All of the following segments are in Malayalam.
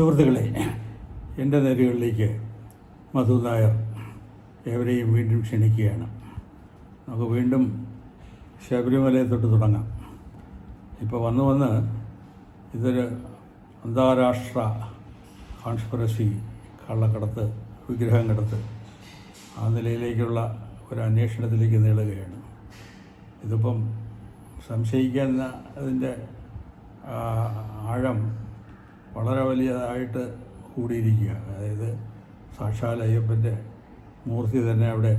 സുഹൃത്തുക്കളെ എന്റെ നേരുകളിലേക്ക് മധു നായർ ഏവരെയും വീണ്ടും ക്ഷണിക്കുകയാണ്. നമുക്ക് വീണ്ടും ശബരിമലയെ തൊട്ട് തുടങ്ങാം. ഇപ്പോൾ വന്ന് വന്ന് ഇതൊരു അന്താരാഷ്ട്ര കോൺസ്പിറസി കള്ളക്കടത്ത് വിഗ്രഹം കടത്ത് ആ നിലയിലേക്കുള്ള ഒരു അന്വേഷണത്തിലേക്ക് നീളുകയാണ്. ഇതിപ്പം സംശയിക്കുന്ന അതിന്റെ ആഴം വളരെ വലിയതായിട്ട് കൂടിയിരിക്കുകയാണ്. അതായത് സാക്ഷാൽ അയ്യപ്പന്റെ മൂർത്തി തന്നെ അവിടെ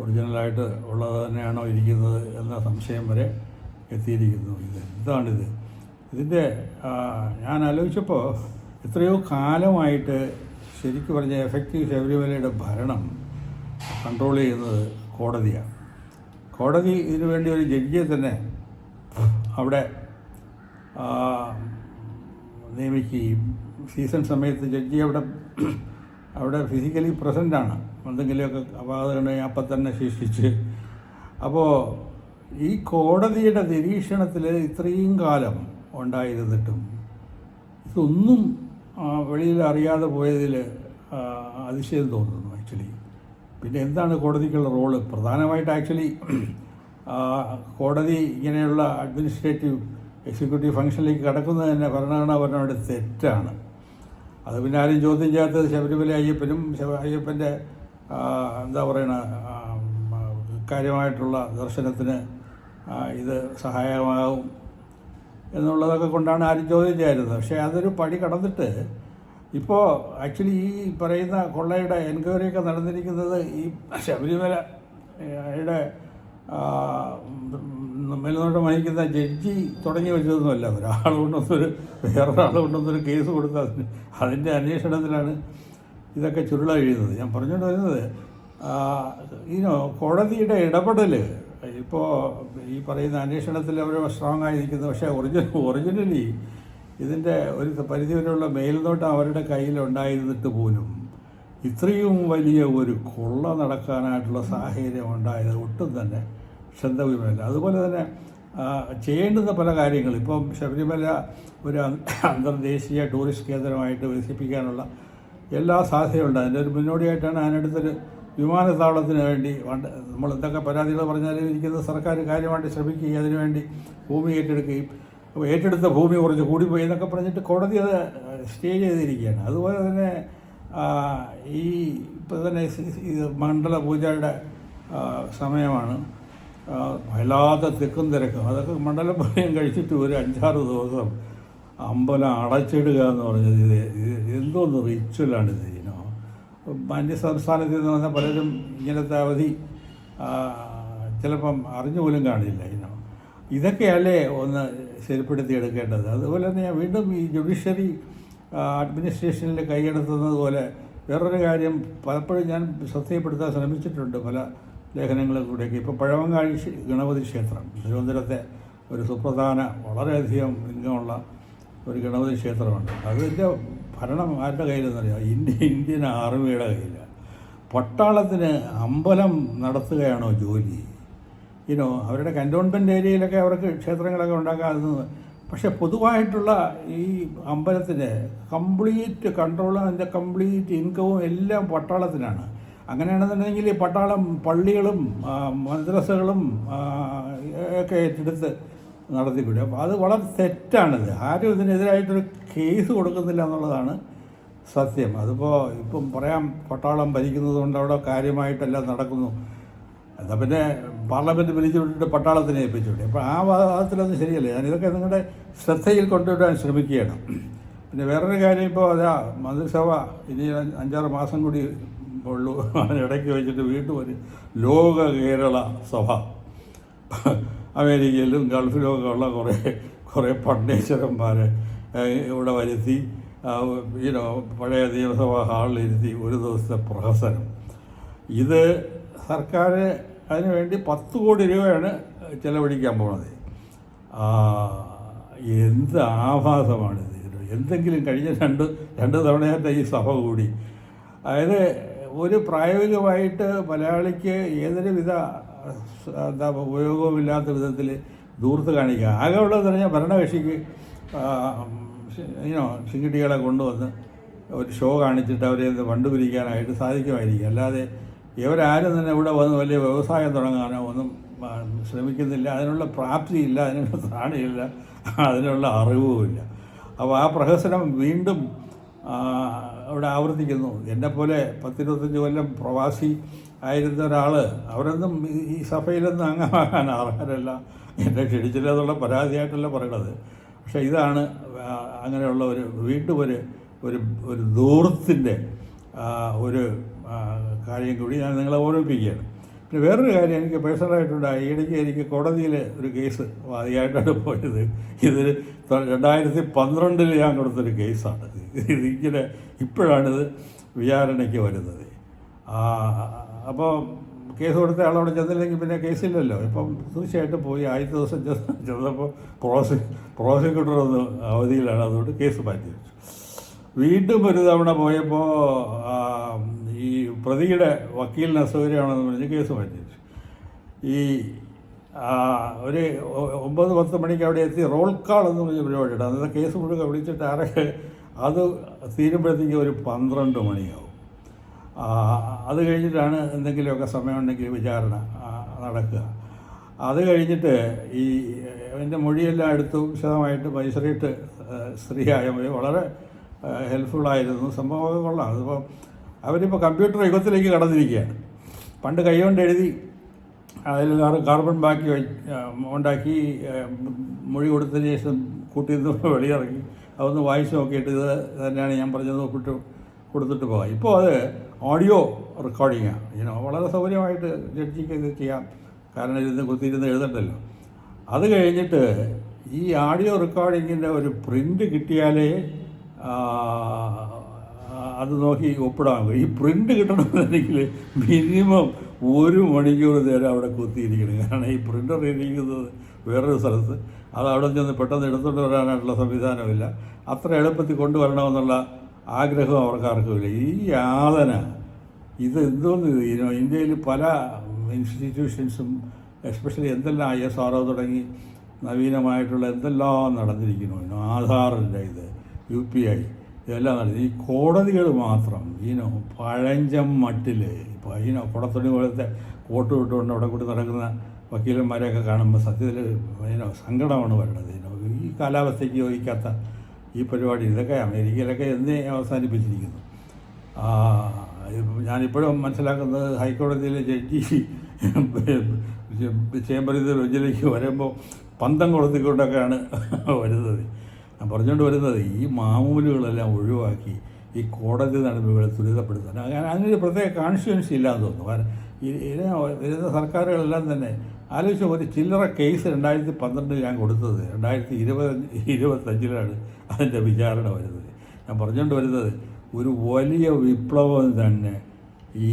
ഒറിജിനലായിട്ട് ഉള്ളത് തന്നെയാണോ ഇരിക്കുന്നത് എന്ന സംശയം വരെ എത്തിയിരിക്കുന്നു. ഇത് എന്താണിത് ഇതിന്റെ ഞാൻ ആലോചിച്ചപ്പോൾ എത്രയോ കാലമായിട്ട് ശരിക്കും പറഞ്ഞ എഫക്റ്റീവ് ശബരിമലയുടെ ഭരണം കൺട്രോൾ ചെയ്യുന്നത് കോടതിയാണ്. കോടതി ഇതിനു വേണ്ടി ഒരു ജഡ്ജിയെ തന്നെ അവിടെ നിയമിക്കുകയും സീസൺ സമയത്ത് ജഡ്ജി അവിടെ അവിടെ ഫിസിക്കലി പ്രസന്റാണ് എന്തെങ്കിലുമൊക്കെ അപാകതകളുണ്ടെങ്കിൽ അപ്പം തന്നെ ശിക്ഷിച്ച് അപ്പോൾ ഈ കോടതിയുടെ നിരീക്ഷണത്തിൽ ഇത്രയും കാലം ഉണ്ടായിരുന്നിട്ടും ഇതൊന്നും വെളിയിൽ അറിയാതെ പോയതിൽ അതിശയം തോന്നുന്നു ആക്ച്വലി പിന്നെ എന്താണ് കോടതിക്കുള്ള റോൾ? പ്രധാനമായിട്ട് ആക്ച്വലി കോടതി ഇങ്ങനെയുള്ള അഡ്മിനിസ്ട്രേറ്റീവ് എക്സിക്യൂട്ടീവ് ഫംഗ്ഷനിലേക്ക് കടക്കുന്നത് തന്നെ ഭരണഘടനാ ഭരണയുടെ തെറ്റാണ്. അത് പിന്നെ ആരും ചോദ്യം ചെയ്യാത്തത് ശബരിമല അയ്യപ്പനും അയ്യപ്പന്റെ എന്താ പറയണ കാര്യമായിട്ടുള്ള ദർശനത്തിന് ഇത് സഹായകമാകും എന്നുള്ളതൊക്കെ കൊണ്ടാണ് ആരും ചോദ്യം ചെയ്യുന്നത് പക്ഷേ അതൊരു പടി കടന്നിട്ട് ഇപ്പോൾ ആക്ച്വലി ഈ പറയുന്ന കൊള്ളയുടെ എൻക്വയറിയൊക്കെ നടന്നിരിക്കുന്നത് ഈ ശബരിമലയുടെ മേൽനോട്ടം വഹിക്കുന്ന ജഡ്ജി തുടങ്ങി വെച്ചതൊന്നുമല്ല. ഒരാൾ കൊണ്ടൊന്നൊരു വേറൊരാൾ കൊണ്ടൊന്നൊരു കേസ് കൊടുത്താൽ അതിന്റെ അന്വേഷണത്തിലാണ് ഇതൊക്കെ ചുരുള എഴുതുന്നത് ഞാൻ പറഞ്ഞുകൊണ്ട് വരുന്നത് ഇനോ കോടതിയുടെ ഇടപെടൽ ഇപ്പോൾ ഈ പറയുന്ന അന്വേഷണത്തിൽ അവർ സ്ട്രോങ് ആയിരിക്കുന്നു. പക്ഷേ ഒറിജിനൽ ഒറിജിനലി ഇതിന്റെ ഒരു പരിധി വരെയുള്ള മേൽനോട്ടം അവരുടെ കയ്യിലുണ്ടായിരുന്നിട്ട് പോലും ഇത്രയും വലിയ ഒരു കൊള്ള നടക്കാനായിട്ടുള്ള സാഹചര്യം ഉണ്ടായത് ഒട്ടും തന്നെ ശ്രദ്ധവിമല്ല അതുപോലെ തന്നെ ചെയ്യേണ്ടുന്ന പല കാര്യങ്ങൾ. ഇപ്പം ശബരിമല ഒരു അന്തർദേശീയ ടൂറിസ്റ്റ് കേന്ദ്രമായിട്ട് വികസിപ്പിക്കാനുള്ള എല്ലാ സാധ്യതയുണ്ട്. അതിന്റെ ഒരു മുന്നോടിയായിട്ടാണ് അതിനടുത്തൊരു വിമാനത്താവളത്തിന് വേണ്ടി നമ്മൾ എന്തൊക്കെ പരാതികൾ പറഞ്ഞാലും ഇരിക്കുന്നത് സർക്കാർ കാര്യമായിട്ട് ശ്രമിക്കുകയും അതിനുവേണ്ടി ഭൂമി ഏറ്റെടുക്കുകയും ഏറ്റെടുത്ത ഭൂമി കുറച്ച് കൂടിപ്പോയി എന്നൊക്കെ പറഞ്ഞിട്ട് കോടതി അത് സ്റ്റേ ചെയ്തിരിക്കുകയാണ്. അതുപോലെ തന്നെ ഈ ഇപ്പോൾ തന്നെ ഇത് മണ്ഡല പൂജയുടെ സമയമാണ്. വല്ലാതെ തിക്കും തിരക്കും. അതൊക്കെ മണ്ഡലം പൂജയും കഴിച്ചിട്ട് ഒരു അഞ്ചാറ് ദിവസം അമ്പലം അടച്ചിടുക എന്ന് പറഞ്ഞത് ഇത് എന്തോന്ന് റിച്വലാണ് ഇത് ഇനോ അന്യ സംസ്ഥാനത്തിൽ നിന്ന് വന്ന പലരും ഇങ്ങനത്തെ അവധി ചിലപ്പം അറിഞ്ഞു പോലും കാണില്ല ഇനോ ഇതൊക്കെയല്ലേ ഒന്ന് ശരിപ്പെടുത്തി എടുക്കേണ്ടത്? അതുപോലെ തന്നെ വീണ്ടും ഈ ജുഡീഷ്യറി അഡ്മിനിസ്ട്രേഷനിൽ കൈയെടുത്തുന്നത് പോലെ വേറൊരു കാര്യം പലപ്പോഴും ഞാൻ ശ്രദ്ധയപ്പെടുത്താൻ ശ്രമിച്ചിട്ടുണ്ട് പല ലേഖനങ്ങളിൽ കൂടെയൊക്കെ. ഇപ്പോൾ പഴവങ്ങാഴി ഗണപതി ക്ഷേത്രം തിരുവനന്തപുരത്തെ ഒരു സുപ്രധാന വളരെയധികം ലിംഗമുള്ള ഒരു ഗണപതി ക്ഷേത്രമുണ്ട്. അതിന്റെ ഭരണം ആരുടെ കയ്യിലെന്നറിയാം? ഇന്ത്യ ഇന്ത്യൻ ആർമിയുടെ കയ്യിലാണ് പട്ടാളത്തിന് അമ്പലം നടത്തുകയാണോ ജോലി? ഇനോ അവരുടെ കന്റോൺമെന്റ് ഏരിയയിലൊക്കെ അവർക്ക് ക്ഷേത്രങ്ങളൊക്കെ ഉണ്ടാക്കാറുന്നത് പക്ഷെ പൊതുവായിട്ടുള്ള ഈ അമ്പലത്തിന് കംപ്ലീറ്റ് കൺട്രോളും അതിന്റെ കംപ്ലീറ്റ് ഇൻകവും എല്ലാം പട്ടാളത്തിനാണ്. അങ്ങനെയാണെന്നുണ്ടെങ്കിൽ ഈ പട്ടാളം പള്ളികളും മദ്രസകളും ഒക്കെ ഏറ്റെടുത്ത് നടത്തിക്കൂടെ. അപ്പോൾ അത് വളരെ തെറ്റാണിത്. ആരും ഇതിനെതിരായിട്ടൊരു കേസ് കൊടുക്കുന്നില്ല എന്നുള്ളതാണ് സത്യം. അതിപ്പോൾ ഇപ്പം പറയാം പട്ടാളം ഭരിക്കുന്നത് കൊണ്ട് അവിടെ കാര്യമായിട്ടെല്ലാം നടക്കുന്നു. എന്നാൽ പിന്നെ പാർലമെന്റ് വിളിച്ചുകൊണ്ടിട്ട് പട്ടാളത്തിനെ ഏൽപ്പിച്ചുവിട്ടെ അപ്പോൾ ആ വാദത്തിലൊന്നും ശരിയല്ല. ഞാൻ ഇതൊക്കെ നിങ്ങളുടെ ശ്രദ്ധയിൽ കൊണ്ടുവരാൻ ശ്രമിക്കുകയാണ്. പിന്നെ വേറൊരു കാര്യം ഇപ്പോൾ അതാ മന്ത്രിസഭ ഇനി അഞ്ചാറ് മാസം കൂടി ഉള്ളൂ. അതിനിടയ്ക്ക് വെച്ചിട്ട് വീണ്ടും ഒരു ലോക കേരള സഭ. അമേരിക്കയിലും ഗൾഫിലും ഒക്കെ ഉള്ള കുറേ കുറേ പണ്ടേശ്വരന്മാരെ ഇവിടെ വരുത്തി ഈനോ പഴയ നിയമസഭാ ഹാളിലിരുത്തി ഒരു ദിവസത്തെ പ്രഹസനം. ഇത് സർക്കാർ അതിനുവേണ്ടി പത്ത് കോടി രൂപയാണ് ചെലവഴിക്കാൻ പോണത്. എന്ത് ആഭാസമാണിത് എന്തെങ്കിലും കഴിഞ്ഞ രണ്ട് രണ്ട് തവണയായിട്ട് ഈ സഭ കൂടി. അതായത് ഒരു പ്രായോഗികമായിട്ട് മലയാളിക്ക് ഏതൊരു വിധ എന്താ ഉപയോഗവുമില്ലാത്ത വിധത്തിൽ ദൂർത്ത് കാണിക്കുക. ആകെ ഉള്ളതെന്ന് പറഞ്ഞാൽ ഭരണകക്ഷിക്ക് ഇനോ ചിങ്കിടികളെ കൊണ്ടുവന്ന് ഒരു ഷോ കാണിച്ചിട്ട് അവരെ ഒന്ന് ഫണ്ട് പിരിക്കാനായിട്ട് സാധിക്കുമായിരിക്കും. അല്ലാതെ ഇവരാരും തന്നെ ഇവിടെ വന്ന് വലിയ വ്യവസായം തുടങ്ങാനോ ഒന്നും ശ്രമിക്കുന്നില്ല. അതിനുള്ള പ്രാപ്തിയില്ല അതിനുള്ള സാണിയില്ല അതിനുള്ള അറിവുമില്ല. അപ്പോൾ ആ പ്രഹസനം വീണ്ടും അവിടെ ആവർത്തിക്കുന്നു. എന്നെപ്പോലെ പത്തിരുപത്തഞ്ച് കൊല്ലം പ്രവാസി ആയിരുന്ന ഒരാൾ അവരൊന്നും ഈ- സഭയിലൊന്നും അംഗമാകാൻ അർഹരല്ല. എന്നെ ക്ഷണിച്ചില്ല എന്നുള്ള പരാതിയായിട്ടല്ല പറയണത്. പക്ഷേ ഇതാണ് അങ്ങനെയുള്ള ഒരു വീണ്ടും ഒരു ഒരു ഒരു ദൂരത്തിന്റെ ഒരു കാര്യം കൂടി ഞാൻ നിങ്ങളെ ഓർമ്മിപ്പിക്കുകയാണ്. പിന്നെ വേറൊരു കാര്യം എനിക്ക് പേഴ്സണലായിട്ടുണ്ടായി. ഈയിടയ്ക്ക് എനിക്ക് കോടതിയിൽ ഒരു കേസ് വാദിയായിട്ടാണ് പോയത്. ഇത് രണ്ടായിരത്തി പന്ത്രണ്ടിൽ ഞാൻ കൊടുത്തൊരു കേസാണ്. ഇത് ഇങ്ങനെ ഇപ്പോഴാണിത് വിചാരണയ്ക്ക് വരുന്നത്. അപ്പോൾ കേസ് കൊടുത്ത ആളവിടെ ചെന്നില്ലെങ്കിൽ പിന്നെ കേസില്ലല്ലോ. ഇപ്പം തീർച്ചയായിട്ടും പോയി. ആദ്യത്തെ ദിവസം ചെന്ന് ചെന്നപ്പോൾ പ്രോസി പ്രോസിക്യൂട്ടർ ഒന്ന് അവധിയിലാണ്. അതുകൊണ്ട് കേസ് മാറ്റി വെച്ചു വീണ്ടും ഒരു തവണ പോയപ്പോൾ ഈ പ്രതിയുടെ വക്കീലിന് അസൗകര്യമാണെന്ന് പറഞ്ഞ് കേസ് മാറ്റി ഈ ഒരു ഒമ്പത് പത്ത് മണിക്ക് അവിടെ എത്തി റോൾ കാൾ എന്ന് പറഞ്ഞ പരിപാടിയുണ്ട്. അന്നത്തെ കേസ് മുഴുവൻ വിളിച്ചിട്ട് ആരെ അത് തീരുമ്പോഴത്തേക്ക് ഒരു പന്ത്രണ്ട് മണിയാവും. അത് കഴിഞ്ഞിട്ടാണ് എന്തെങ്കിലുമൊക്കെ സമയമുണ്ടെങ്കിൽ വിചാരണ നടക്കുക. അത് കഴിഞ്ഞിട്ട് ഈ എന്റെ മൊഴിയെല്ലാം എടുത്തു. വിശദമായിട്ട് മജിസ്ട്രേറ്റ് സ്ത്രീ മൊഴി വളരെ ഹെൽപ്ഫുള്ളായിരുന്നു. സംഭവമൊക്കെ കൊള്ളാം. അതിപ്പോൾ അവരിപ്പോൾ കമ്പ്യൂട്ടർ യുഗത്തിലേക്ക് കടന്നിരിക്കുകയാണ്. പണ്ട് കൈകൊണ്ട് എഴുതി അതിൽ കാർബൺ ബാക്കി ഉണ്ടാക്കി മൊഴി കൊടുത്തതിന് ശേഷം കൂട്ടിയിരുന്ന് വെളിയിറങ്ങി അതൊന്ന് വായിച്ച് നോക്കിയിട്ട് ഇത് തന്നെയാണ് ഞാൻ പറഞ്ഞത് നോക്കിയിട്ട് കൊടുത്തിട്ട് പോകാം. ഇപ്പോൾ അത് ഓഡിയോ റെക്കോർഡിങ്ങാണ് ഇങ്ങനെ വളരെ സൗകര്യമായിട്ട് ജഡ്ജിക്ക് ഇത് ചെയ്യാം. കാരണം ഇരുന്ന് കുത്തിയിരുന്ന് എഴുതണ്ടല്ലോ. അത് കഴിഞ്ഞിട്ട് ഈ ഓഡിയോ റെക്കോർഡിങ്ങിന്റെ ഒരു പ്രിന്റ് കിട്ടിയാലേ അത് നോക്കി ഒപ്പിടാൻ ഈ പ്രിന്റ് കിട്ടണമെന്നുണ്ടെങ്കിൽ മിനിമം ഒരു മണിക്കൂർ നേരം അവിടെ കുത്തിയിരിക്കണം. കാരണം ഈ പ്രിന്റർ ഇരിക്കുന്നത് വേറൊരു സ്ഥലത്ത്. അത് അവിടെ ചെന്ന് പെട്ടെന്ന് എടുത്തുകൊണ്ട് വരാനായിട്ടുള്ള സംവിധാനമില്ല. അത്ര എളുപ്പത്തിൽ കൊണ്ടുവരണമെന്നുള്ള ആഗ്രഹം അവർക്കാർക്കുമില്ല. ഈ യാതന ഇത് എന്തോന്ന് ഇന്ത്യയിൽ പല ഇൻസ്റ്റിറ്റ്യൂഷൻസും എസ്പെഷ്യലി എന്തെല്ലാം ഐ എസ് ആർ തുടങ്ങി നവീനമായിട്ടുള്ള എന്തെല്ലാം നടന്നിരിക്കുന്നു. ആധാറിന്റെ ഇത് യു പി ഐ. ഇതെല്ലാം നടത്തി. ഈ കോടതികൾ മാത്രം ഈനോ പഴഞ്ചം മട്ടിൽ ഇപ്പോൾ ഈനോ കുടത്തുണി പോലത്തെ കോട്ട് വിട്ടുകൊണ്ട് അവിടെ കൂടി നടക്കുന്ന വക്കീലന്മാരെയൊക്കെ കാണുമ്പോൾ സത്യത്തിൽ ഈനോ സങ്കടമാണ് വരുന്നത് ഈനോ ഈ കാലാവസ്ഥയ്ക്ക് യോജിക്കാത്ത ഈ പരിപാടി ഇതൊക്കെ അമേരിക്കയിലൊക്കെ എന്നേ അവസാനിപ്പിച്ചിരിക്കുന്നു. ഞാനിപ്പോഴും മനസ്സിലാക്കുന്നത് ഹൈക്കോടതിയിലെ ജഡ്ജി ചേംബറിൽ ബെഞ്ചിലേക്ക് വരുമ്പോൾ പന്തം കൊടുത്തിക്കൊണ്ടൊക്കെയാണ് വരുന്നത്. ഞാൻ പറഞ്ഞുകൊണ്ട് വരുന്നത് ഈ മാമൂലുകളെല്ലാം ഒഴിവാക്കി ഈ കോടതി നടപടികളെ ത്വരിതപ്പെടുത്താൻ. അതിനൊരു പ്രത്യേക കോൺസ്റ്റിറ്റ്യൻസി ഇല്ലാന്ന് തോന്നുന്നു. കാരണം വരുന്ന സർക്കാരുകളെല്ലാം തന്നെ ആലോചിച്ച ഒരു ചില്ലറ കേസ് രണ്ടായിരത്തി പന്ത്രണ്ടിൽ ഞാൻ കൊടുത്തത് രണ്ടായിരത്തി ഇരുപത് ഇരുപത്തഞ്ചിലാണ് അതിന്റെ വിചാരണ വരുന്നത്. ഞാൻ പറഞ്ഞുകൊണ്ട് വരുന്നത് ഒരു വലിയ വിപ്ലവം തന്നെ ഈ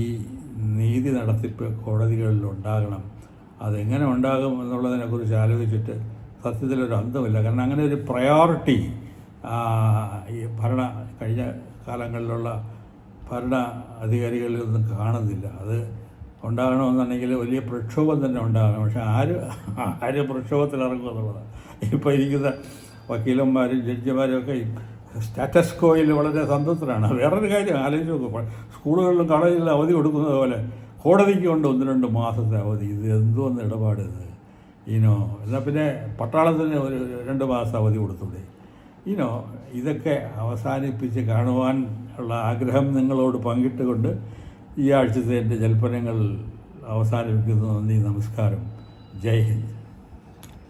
നീതി നടത്തിപ്പ് കോടതികളിൽ ഉണ്ടാകണം. അതെങ്ങനെ ഉണ്ടാകും എന്നുള്ളതിനെക്കുറിച്ച് ആലോചിച്ചിട്ട് സത്യത്തിലൊരു അന്തമില്ല കാരണം അങ്ങനെ ഒരു പ്രയോറിറ്റി ഈ ഭരണ കഴിഞ്ഞ കാലങ്ങളിലുള്ള ഭരണ അധികാരികളിലൊന്നും കാണുന്നില്ല. അത് ഉണ്ടാകണമെന്നുണ്ടെങ്കിൽ വലിയ പ്രക്ഷോഭം തന്നെ ഉണ്ടാകണം. പക്ഷെ ആര് ആര് പ്രക്ഷോഭത്തിൽ ഇറങ്ങും എന്നുള്ളതാണ്. ഇപ്പോൾ ഇരിക്കുന്ന വക്കീലന്മാരും ജഡ്ജിമാരും ഒക്കെ സ്റ്റാറ്റസ് കോയിൽ വളരെ സന്തോഷത്തിലാണ് വേറൊരു കാര്യം ആലോചിച്ച് നോക്കും. സ്കൂളുകളിലും കോളേജിലും അവധി കൊടുക്കുന്നത് പോലെ കോടതിക്ക് കൊണ്ട് ഒന്ന് രണ്ട് മാസത്തെ അവധി. ഇത് എന്തോന്ന് ഇടപാട് ഇത്? ഈനോ എന്നാൽ പിന്നെ പട്ടാളത്തിന് ഒരു രണ്ട് മാസം അവധി കൊടുത്തൂടെ ഈനോ ഇതൊക്കെ അവസാനിപ്പിച്ച് കാണുവാൻ ഉള്ള ആഗ്രഹം നിങ്ങളോട് പങ്കിട്ടുകൊണ്ട് ഈ ആഴ്ചത്തെ എന്റെ ജൽപ്പനങ്ങൾ അവസാനിപ്പിക്കുന്നു നന്ദി നമസ്കാരം. ജയ് ഹിന്ദ്.